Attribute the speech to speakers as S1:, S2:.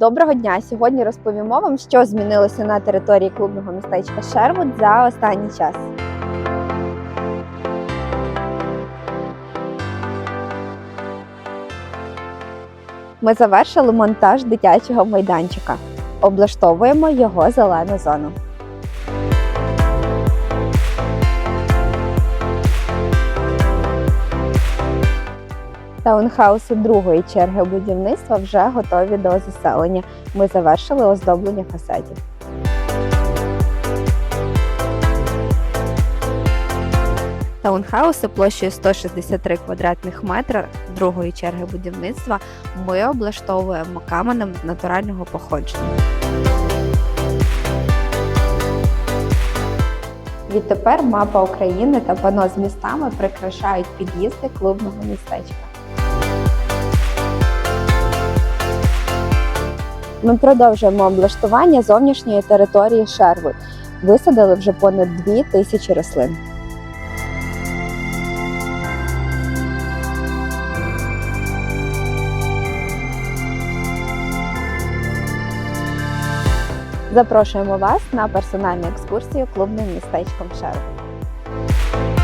S1: Доброго дня! Сьогодні розповімо вам, що змінилося на території клубного містечка Шервуд за останній час. Ми завершили монтаж дитячого майданчика. Облаштовуємо його зелену зону. Таунхауси другої черги будівництва вже готові до заселення. Ми завершили оздоблення фасадів. Таунхауси площею 163 квадратних метра другої черги будівництва ми облаштовуємо каменем натурального походження. Відтепер мапа України та пано з містами прикрашають під'їзди клубного містечка. Ми продовжуємо облаштування зовнішньої території Шервуд. Висадили вже понад 2 тисячі рослин. Запрошуємо вас на персональну екскурсію клубним містечком Шервуд.